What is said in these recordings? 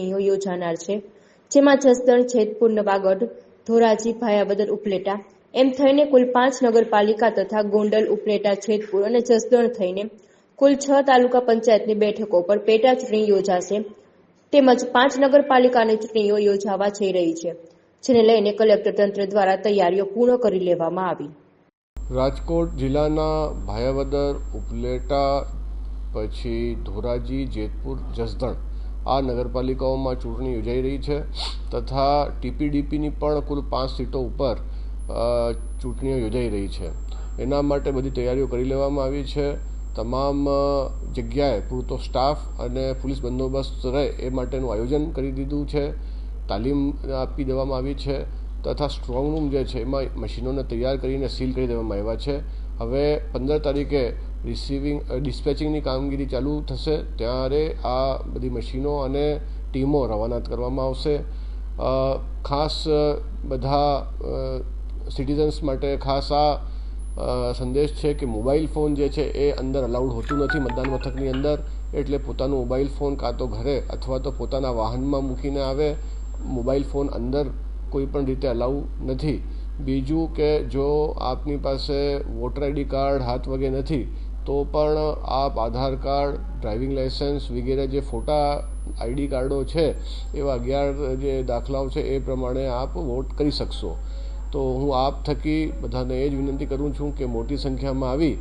ચૂંટણીઓ યોજાનાર છે. જેમાં જસદણ, જેતપુર, નવાગઢ, ધોરાજી ભાયાબદર ઉપલેટા એમ થઈને કુલ પાંચ નગરપાલિકા તથા ગોંડલ, ઉપલેટા, જેતપુર અને જસદણ થઈને કુલ છ તાલુકા પંચાયતની બેઠકો પર પેટા ચૂંટણી યોજાશે. તેમજ પાંચ નગરપાલિકાની ચૂંટણીઓ યોજાવા જઈ રહી છે, જેને લઈને કલેક્ટર તંત્ર દ્વારા તૈયારીઓ પૂર્ણ કરી લેવામાં આવી. રાજકોટ જિલ્લાના ભાયાવદર, ઉપલેટા, પછી ધોરાજી, જેતપુર, જસદણ આ નગરપાલિકાઓમાં ચૂંટણી યોજાઈ રહી છે તથા ટીપીડીપીની પણ કુલ પાંચ સીટો ઉપર ચૂંટણીઓ યોજાઈ રહી છે. એના માટે બધી તૈયારીઓ કરી લેવામાં આવી છે. તમામ જગ્યાએ પૂરતો સ્ટાફ અને પોલીસ બંદોબસ્ત રહે એ માટેનું આયોજન કરી દીધું છે. તાલીમ આપી દેવામાં આવી છે તથા સ્ટ્રોંગ રૂમ જે છે એમાં મશીનોને તૈયાર કરીને સીલ કરી દેવામાં આવ્યા છે. હવે પંદર તારીખે રિસીવિંગ ડિસ્પેચિંગની કામગીરી ચાલુ થશે, ત્યારે આ બધી મશીનો અને ટીમો રવાના કરવામાં આવશે. ખાસ બધા સિટીઝન્સ માટે ખાસ આ સંદેશ છે કે મોબાઈલ ફોન જે છે એ અંદર અલાઉડ હોતું નથી મતદાન મથકની અંદર, એટલે પોતાનું મોબાઈલ ફોન કાં તો ઘરે અથવા તો પોતાના વાહનમાં મૂકીને આવે, મોબાઈલ ફોન અંદર કોઈ પણ રીતે અલાઉ નથી. બીજું કે જો આપની પાસે વોટર આઈડી કાર્ડ હાથ વગે નથી તો પણ આપ આધાર કાર્ડ ડ્રાઇવિંગ લાઇસન્સ વગેરે જે ફોટા આઈડી કાર્ડો છે એવા અગિયાર જે દાખલાઓ છે એ પ્રમાણે આપ વોટ કરી શકશો. તો હું આપ થકી બધાને એ જ વિનંતી કરું છું કે મોટી સંખ્યામાં આવી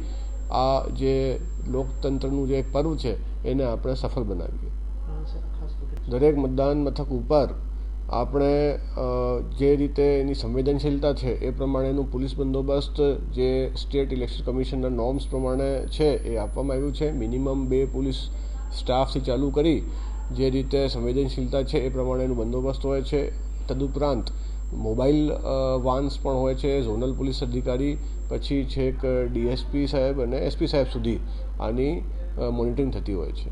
આ જે લોકતંત્રનું જે એક પર્વ છે એને આપણે સફળ બનાવીએ. દરેક મતદાન મથક ઉપર આપણે જે રીતે એની સંવેદનશીલતા છે એ પ્રમાણેનું પોલીસ બંદોબસ્ત જે સ્ટેટ ઇલેક્શન કમિશનના નોર્મ્સ પ્રમાણે છે એ આપવામાં આવ્યું છે. મિનિમમ બે પોલીસ સ્ટાફથી ચાલુ કરી જે રીતે સંવેદનશીલતા છે એ પ્રમાણેનું બંદોબસ્ત હોય છે. તદુપરાંત મોબાઈલ વાન્સ પણ હોય છે, ઝોનલ પોલીસ અધિકારી, પછી છેક ડીએસપી સાહેબ અને એસપી સાહેબ સુધી આની મોનિટરિંગ થતી હોય છે.